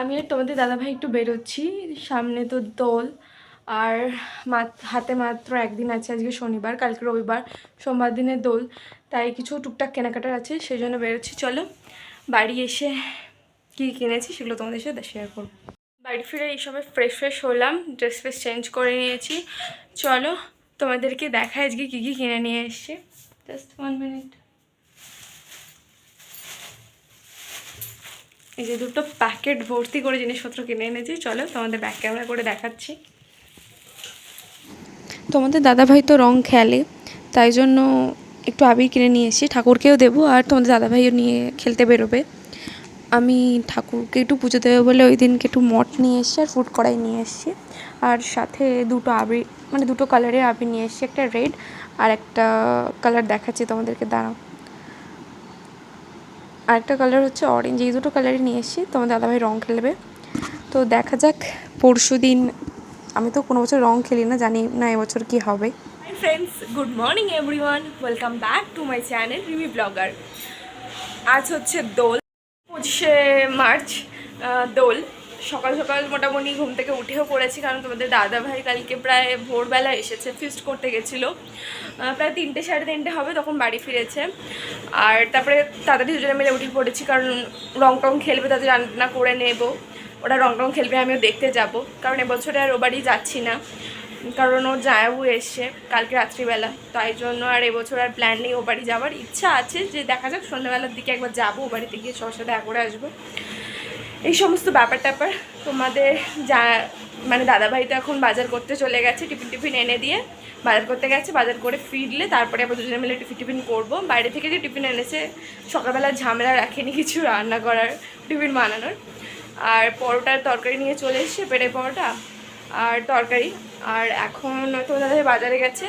আমি আর তোমাদের দাদাভাই একটু বেরোচ্ছি। সামনে তো দোল। আর হাতে মাত্র একদিন আছে আজকে শনিবার, কালকে রবিবার, সোমবার দিনে দোল। তাই কিছু টুকটাক কেনাকাটার আছে সেই জন্য বেরোচ্ছি। চলো, বাড়ি এসে কী কিনেছি সেগুলো তোমাদের সাথে শেয়ার করব। বাড়ি ফিরে এইসবে ফ্রেশ ফ্রেশ হলাম ড্রেস ফ্রেস চেঞ্জ করে নিয়েছি। চলো, তোমাদেরকে দেখা আজকে কী কী কিনে নিয়ে এসছি। জাস্ট ওয়ান মিনিট এই যে দুটো প্যাকেট ভর্তি করে জিনিসপত্র কিনে এনেছি, চলো তোমাদের ব্যাক ক্যামেরা করে দেখাচ্ছি। তোমাদের দাদাভাই তো রং খেলে, তাই জন্য একটু আবির কিনে নিয়ে এসেছি। ঠাকুরকেও দেবো আর তোমাদের দাদাভাইও নিয়ে খেলতে বেরোবে। আমি ঠাকুরকে একটু পুজো দেবো বলে ওই দিনকে একটু মঠ নিয়ে এসেছি আর ফুড কড়াই নিয়ে এসেছি। আর সাথে দুটো আবির মানে দুটো কালারের আবির নিয়ে এসেছি, একটা রেড আর একটা কালার দেখাচ্ছি তোমাদেরকে, দাঁড়াও। আরেকটা কালার হচ্ছে অরেঞ্জ এই দুটো কালারই নিয়ে এসেছি। তোমার দাদাভাই রঙ খেলবে। তো দেখা যাক পরশু দিন আমি তো কোনো বছর রঙ খেলি না, জানি না এবছর কি হবে। Friends good morning everyone welcome back to my channel Rimi blogger আজ হচ্ছে দোল, পঁচিশে মার্চ দোল। সকাল সকাল মোটামুটি ঘুম থেকে উঠেও পড়েছি, কারণ তোমাদের দাদা ভাই কালকে প্রায় ভোরবেলা এসেছে ফিস্ট করতে গেছিল। প্রায় তিনটে সাড়ে তিনটে হবে, তখন বাড়ি ফিরেছে। আর তারপরে তাড়াতাড়ি দুজনে মিলে উঠে পড়েছি, কারণ রং টং খেলবে, তাদের রান্না করে নেব। ওরা রং টং খেলবে, আমিও দেখতে যাব, কারণ এবছরে আর ও বাড়ি যাচ্ছি না, কারণ ওর জায়াবু এসছে কালকে রাত্রিবেলা। তাই জন্য আর এবছর আর প্ল্যান নেই ও বাড়ি যাওয়ার। ইচ্ছা আছে যে দেখা যাক, সন্ধ্যাবেলার দিকে একবার যাব, ও বাড়িতে গিয়ে সবার সাথে করে আসব। এই সমস্ত ব্যাপার ট্যাপার তোমাদের যা মানে দাদাভাই তো এখন বাজার করতে চলে গেছে, টিফিন টিফিন এনে দিয়ে বাজার করতে গেছে, বাজার করে ফিরলে তারপরে আবার দুজনে মিলে টিফিন টিফিন করব। বাইরে থেকে যে টিফিন এনেছে, সকালবেলা ঝামেলা রাখেনি কিছু রান্না করার, টিফিন বানানোর। আর পরোটার তরকারি নিয়ে চলে এসছে পেটে পরোটা আর তরকারি। আর এখন তো দাদাভাই বাজারে গেছে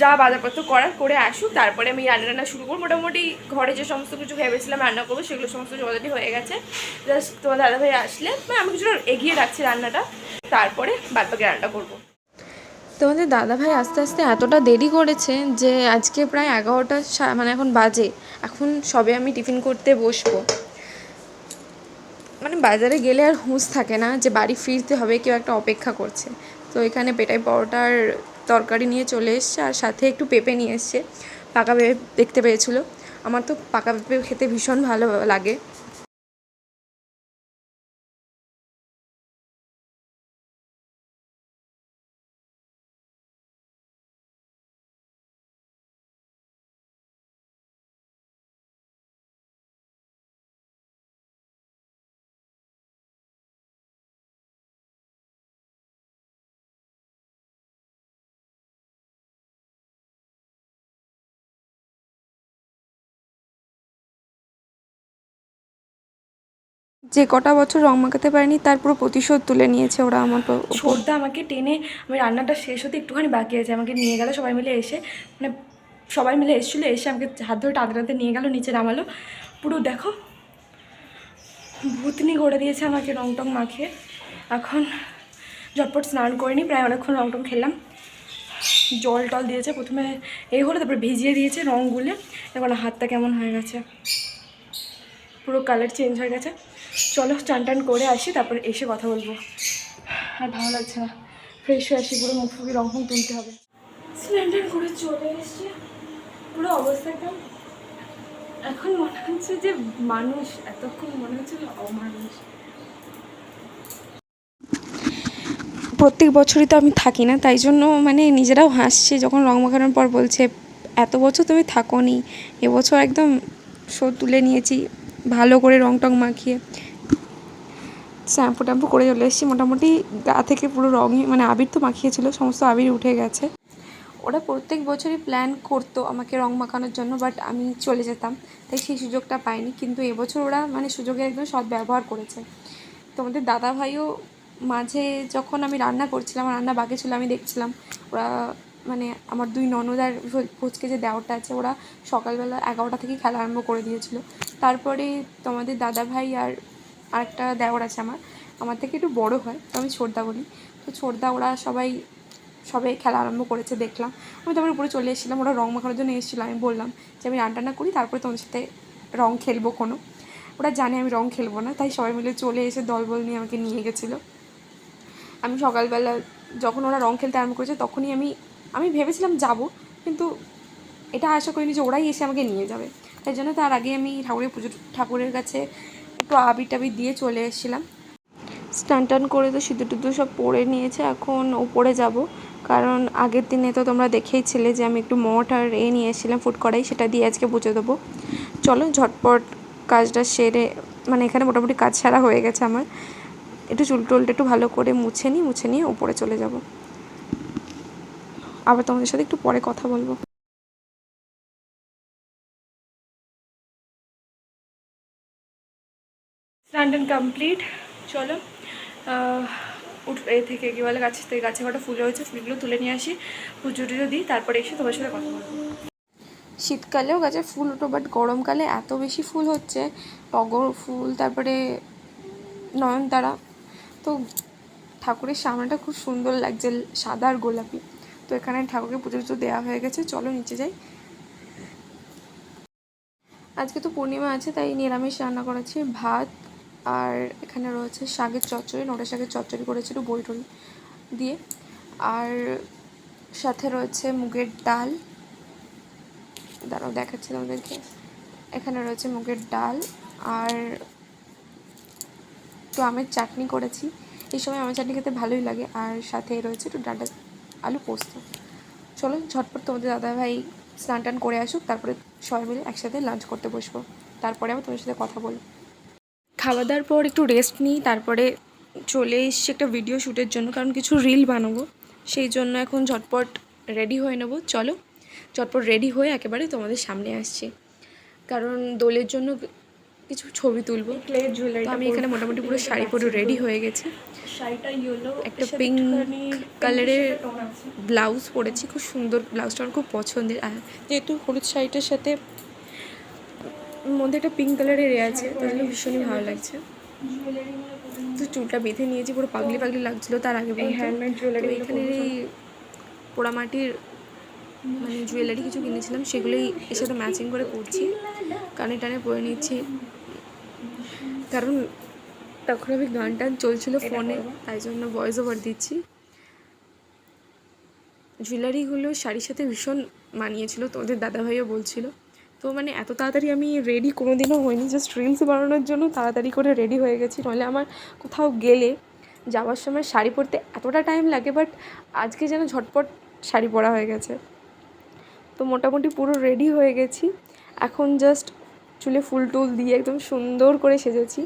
যা বাজারপত্র করার করে আসুক, তারপরে আমি রান্না রান্না শুরু করব। মোটামুটি ঘরে যে সমস্ত কিছু ভেবেছিলাম রান্না করব, সেগুলো সমস্ত অলরেডি হয়ে গেছে। জাস্ট তোমার দাদাভাই আসলে মানে আমি কিছুটা এগিয়ে রাখছি রান্নাটা, তারপরে বাদ বাকি রান্নাটা করব। তোমাদের দাদাভাই আস্তে আস্তে এতটা দেরি করেছে যে আজকে প্রায় এগারোটা মানে এখন বাজে। এখন সবে আমি টিফিন করতে বসবো। মানে বাজারে গেলে আর হুঁশ থাকে না যে বাড়ি ফিরতে হবে, কেউ একটা অপেক্ষা করছে। তো এখানে পেটাই পরোটার তরকারি নিয়ে চলে এসছে আর সাথে একটু পেঁপে নিয়ে এসছে। পাকা পেঁপে দেখতে পেয়েছিলো। আমার তো পাকা পেঁপে খেতে ভীষণ ভালো লাগে। যে কটা বছর রং মাখাতে পারিনি, তার পুরো প্রতিশোধ তুলে নিয়েছে ওরা আমার সর্দা আমাকে টেনে আমি রান্নাটা শেষ হতে একটুখানি বাকি আছে, আমাকে নিয়ে গেল সবাই মিলে এসে মানে সবাই মিলে এসেছিল, এসে আমাকে হাত ধরে টাতে টাতে নিয়ে গেল, নিচে নামালো। পুরো দেখো, ভূতনি করে দিয়েছে আমাকে রং টং মাখিয়ে। এখন ঝটপট স্নান করিনি প্রায় অনেকক্ষণ রং টং খেলাম। জল টল দিয়েছে, প্রথমে এই হলো, তারপরে ভিজিয়ে দিয়েছে রং গুলে এখন হাতটা কেমন হয়ে গেছে। পুরো কালার চেঞ্জ হয়ে গেছে। চলো, চান টান করে আসি, তারপরে এসে কথা বলব। আর ভালো লাগছে না। ফ্রেশ হয়ে আসি, পুরো মুখ ফুকি রং তুলতে হবে। স্নান টান করে চলে এসছি। পুরো অবস্থা একদম এখন মনে হচ্ছে যে মানুষ, এতক্ষণ মনে হচ্ছিল অমানুষ। প্রত্যেক বছরই তো আমি থাকি না, তাই জন্য মানে নিজেরাও হাসছে যখন রং মাখানোর পর বলছে, এত বছর তুমি থাকো নি এবছর একদম শো তুলে নিয়েছি। ভালো করে রং টং মাখিয়ে। শ্যাম্পু ট্যাম্পু করে চলে এসেছি। মোটামুটি গা থেকে পুরো রঙই মানে আবির তো মাখিয়েছিল, সমস্ত আবির উঠে গেছে। ওরা প্রত্যেক বছরই প্ল্যান করতো আমাকে রং মাখানোর জন্য বাট আমি চলে যেতাম, তাই সেই সুযোগটা পাইনি। কিন্তু এবছর ওরা মানে সুযোগের একদম সৎ ব্যবহার করেছে। তোমাদের দাদা ভাইও মাঝে যখন আমি রান্না করছিলাম রান্না বাকি ছিল, আমি দেখছিলাম, ওরা মানে আমার দুই ননদার ফুচকে যে দেওয়ারটা আছে, ওরা সকালবেলা এগারোটা থেকে খেলা আরম্ভ করে দিয়েছিল। তারপরে তোমাদের দাদা ভাই আর আরেকটা দেওর আছে আমার আমার থেকে একটু বড় হয়, তো আমি ছোটদা বলি। তো ছোটদা, ওরা সবাই সবাই খেলা আরম্ভ করেছে, দেখলাম। আমি তারপরে উপরে চলে এসেছিলাম, ওরা রং মাখানোর জন্য এসেছিল। আমি বললাম যে, আমি রান্না করি, তারপরে তোমাদের সাথে রং খেলব কোনো। ওরা জানে আমি রং খেলব না, তাই সবাই মিলে চলে এসে দলবল নিয়ে আমাকে নিয়ে গেছিল। আমি সকালবেলা যখন ওরা রং খেলতে আরম্ভ করেছে, তখনই আমি আমি ভেবেছিলাম যাব, কিন্তু এটা আশা করিনি যে ওরাই এসে আমাকে নিয়ে যাবে। তাই জন্য তার আগে আমি ঠাকুরের পুজো ঠাকুরের কাছে একটু আবির টাবির দিয়ে চলে এসেছিলাম। স্টান টান করে তো সিঁদুর টিঁদুর সব পরে নিয়েছে, এখন উপরে যাব। কারণ আগের দিনে তো তোমরা দেখেইছিলে যে আমি একটু মঠ আর এ নিয়ে এসেছিলাম ফুড কড়াই, সেটা দিয়ে আজকে পুজো দেবো। চলো ঝটপট কাজটা সেরে মানে এখানে মোটামুটি কাজ সারা হয়ে গেছে আমার। একটু চুল টুলটা একটু ভালো করে মুছে নিই, মুছে নিয়ে উপরে চলে যাব। আবার তোমাদের সাথে একটু পরে কথা বলব। স্নান কমপ্লিট চলো উঠ এ থেকে কি বলে গাছ থেকে গাছে কটা ফুল হয়েছে ফুলগুলো তুলে নিয়ে আসি পুজো টুজো দিই তারপরে এসে তোমার সাথে কথা বলব। শীতকালেও গাছে ফুল ওঠো বাট গরমকালে এত বেশি ফুল হচ্ছে টগর ফুল তারপরে নয়নতারা। তো ঠাকুরের সামনেটা খুব সুন্দর লাগছে সাদা আর গোলাপি। তো এখানে ঠাকুরকে পুজো টুজো দেওয়া হয়ে গেছে। চলো নিচে যাই। আজকে তো পূর্ণিমা আছে, তাই নিরামিষ রান্না করেছি। ভাত আর এখানে রয়েছে শাকের চচ্চড়ি নোটা শাকের চচ্চড়ি করেছিল বই টই দিয়ে। আর সাথে রয়েছে মুগের ডাল। দাঁড়াও, দেখাচ্ছি তোমাদেরকে। এখানে রয়েছে মুগের ডাল আর একটু আমের চাটনি করেছি। এই সময় আমের চাটনি খেতে ভালোই লাগে। আর সাথে রয়েছে একটু ডাটা আলু পোস্ত। চলো ঝটপট তোমাদের দাদাভাই স্নান টান করে আসুক, তারপরে সবাই মিলে একসাথে লাঞ্চ করতে বসবো। তারপরে আবার তোমার সাথে কথা বলব। খাওয়া দাওয়ার পর একটু রেস্ট নিই, তারপরে চলে এসছি একটা ভিডিও শ্যুটের জন্য, কারণ কিছু রিল বানাবো। সেই জন্য এখন ঝটপট রেডি হয়ে নেব। চলো, ঝটপট রেডি হয়ে একেবারে তোমাদের সামনে আসছি। কারণ দোলের জন্য কিছু ছবি তুলবো। তো আমি এখানে মোটামুটি পুরো শাড়ি পরে রেডি হয়ে গেছি। শাড়িটা একটা পিঙ্ক কালারের ব্লাউজ পরেছি খুব সুন্দর ব্লাউজটা আমার খুব পছন্দের। আর যেহেতু হলুদ শাড়িটার সাথে মধ্যে একটা পিঙ্ক কালারের এ আছে তার জন্য ভীষণই ভালো লাগছে। তো চুলটা বেঁধে নিয়েছি পুরো পাগলি পাগলি লাগছিল তার আগে এই হ্যান্ডমেড জুয়েলারি এখানে এই পোড়ামাটির মানে জুয়েলারি কিছু কিনেছিলাম সেগুলোই এর সাথে ম্যাচিং করে পরছি। কানে টানে পরে নিচ্ছি। কারণ তখন আমি গান টান চলছিল ফোনে তাই জন্য ভয়েস ওভার দিচ্ছি। জুয়েলারিগুলো শাড়ির সাথে ভীষণ মানিয়েছিল তোমাদের দাদাভাইও বলছিল। তো মানে এত তাড়াতাড়ি আমি রেডি কোনো দিনও হয়নি জাস্ট রিলস বানানোর জন্য তাড়াতাড়ি করে রেডি হয়ে গেছি। নাহলে আমার কোথাও গেলে যাওয়ার সময় শাড়ি পরতে এতটা টাইম লাগে বাট আজকে যেন ঝটপট শাড়ি পরা হয়ে গেছে। তো মোটামুটি পুরো রেডি হয়ে গেছি। এখন জাস্ট চুলে ফুল টুল দিয়ে একদম সুন্দর করে সেজেছি।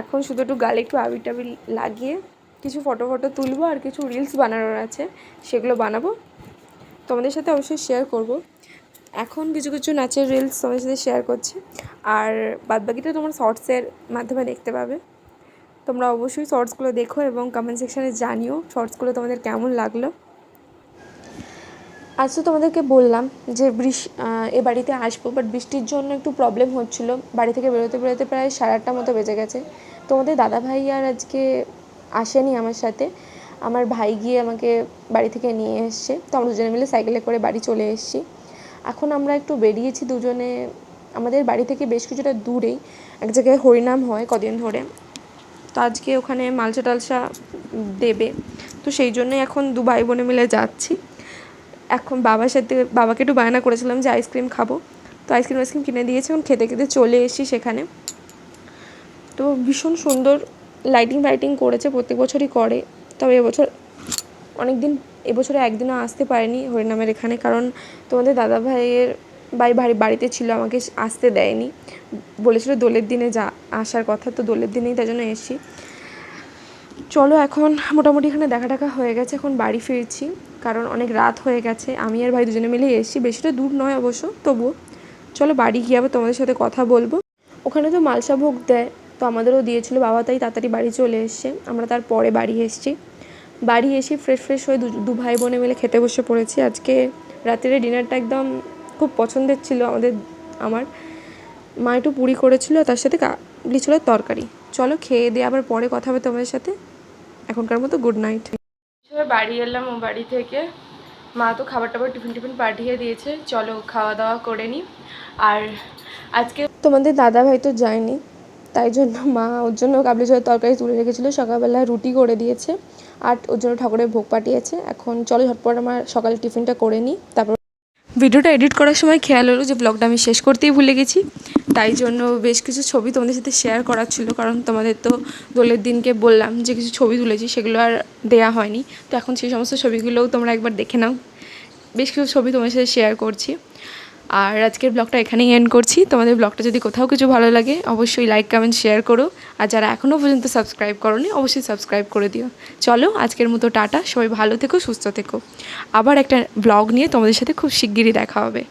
এখন শুধু একটু গালে একটু আবির টাবির লাগিয়ে কিছু ফটো ফটো তুলবো আর কিছু রিলস বানানোর আছে, সেগুলো বানাবো। তোমাদের সাথে অবশ্যই শেয়ার করব। এখন কিছু কিছু নাচের রিলস তোমাদের সাথে শেয়ার করছি। আর বাদবাকিটা তোমার শর্টসের মাধ্যমে দেখতে পাবে। তোমরা অবশ্যই শর্টসগুলো দেখো এবং কমেন্ট সেকশানে জানিও শর্টসগুলো তোমাদের কেমন লাগল। আজ তো তোমাদেরকে বললাম যে বৃষ এ বাড়িতে আসব বাট বৃষ্টির জন্য একটু প্রবলেম হচ্ছিল। বাড়ি থেকে বেরোতে বেরোতে প্রায় সাড়ে আটটা মতো বেজে গেছে। তোমাদের দাদা ভাই আর আজকে আসেনি আমার সাথে। আমার ভাই গিয়ে আমাকে বাড়ি থেকে নিয়ে এসছে। তো আমরা দুজনে মিলে সাইকেলে করে বাড়ি চলে এসেছি। এখন আমরা একটু বেরিয়েছি দুজনে। আমাদের বাড়ি থেকে বেশ কিছুটা দূরেই। এক জায়গায় হরিনাম হয় কদিন ধরে। তো আজকে ওখানে মালসা টালসা দেবে। তো সেই জন্যই এখন দু ভাই বোনে মিলে যাচ্ছি। এখন বাবার সাথে বাবাকে একটু বায়না করেছিলাম যে আইসক্রিম খাব। তো আইসক্রিম আইসক্রিম কিনে দিয়েছে, এখন খেতে খেতে চলে এসেছি সেখানে। তো ভীষণ সুন্দর লাইটিং ফাইটিং করেছে, প্রত্যেক বছরই করে। তবে এবছর অনেক দিন এবছরে একদিনও আসতে পারেনি হরিনামের এখানে, কারণ তোমাদের দাদা ভাইয়ের ভাই বাড়ি, বাড়িতে ছিল, আমাকে আসতে দেয়নি। বলেছিল দোলের দিনে যা, আসার কথা, তো দোলের দিনেই তাই জন্য এসেছি। চলো এখন, মোটামুটি এখানে দেখা টাকা হয়ে গেছে, এখন বাড়ি ফিরছি। কারণ অনেক রাত হয়ে গেছে। আমি আর ভাই দুজনে মিলেই এসেছি। বেশিটা দূর নয় অবশ্য, তবুও। চলো বাড়ি গিয়ে আবার তোমাদের সাথে কথা বলব। ওখানে তো মালসা ভোগ দেয়, তো আমাদেরও দিয়েছিল বাবা, তাই তাড়াতাড়ি বাড়ি চলে এসছে। আমরা তারপরে বাড়ি এসেছি। বাড়ি এসে ফ্রেশ ফ্রেশ হয়ে দু ভাই বোনে মিলে খেতে বসে পড়েছি। আজকে রাতের ডিনারটা একদম খুব পছন্দের ছিল আমাদের, আমার। মা একটু পুরি করেছিল, তার সাথে কাবলি ছিল তরকারি। চলো খেয়ে দিয়ে আবার পরে কথা হবে তোমাদের সাথে। এখনকার মতো গুড নাইট বাড়ি এলাম ও বাড়ি থেকে। মা তো খাবার টাবার টিফিন টিফিন পাঠিয়ে দিয়েছে। চলো খাওয়া দাওয়া করে নিই আর আজকে তোমাদের দাদা ভাই তো যায়নি, তাই জন্য মা ওর জন্য কাবলি জলের তরকারি তুলে রেখেছিলো। সকালবেলা রুটি করে দিয়েছে আর ওর জন্য ঠাকুরের ভোগ পাঠিয়েছে। এখন চলো ঝটপট আমার সকালে টিফিনটা করে নিই তারপর ভিডিওটা এডিট করার সময় খেয়াল হলো যে ব্লগটা আমি শেষ করতেই ভুলে গেছি। তাই জন্য বেশ কিছু ছবি তোমাদের সাথে শেয়ার করার ছিল, কারণ তোমাদের তো দোলের দিনকে বললাম যে কিছু ছবি তুলেছি, সেগুলো আর দেয়া হয়নি। তো এখন সেই সমস্ত ছবিগুলোও তোমরা একবার দেখে নাও। বেশ কিছু ছবি তোমাদের সাথে শেয়ার করছি। আর আজকের ব্লগটা এখানেই এন্ড করছি। তোমাদের ব্লগটা যদি কোথাও কিছু ভালো লাগে, অবশ্যই লাইক কমেন্ট শেয়ার করো। আর যারা এখনও পর্যন্ত সাবস্ক্রাইব করোনি, অবশ্যই সাবস্ক্রাইব করে দিও। চলো, আজকের মতো টাটা। সবাই ভালো থেকো, সুস্থ থেকো। আবার একটা ব্লগ নিয়ে তোমাদের সাথে খুব শিগগিরই দেখা হবে।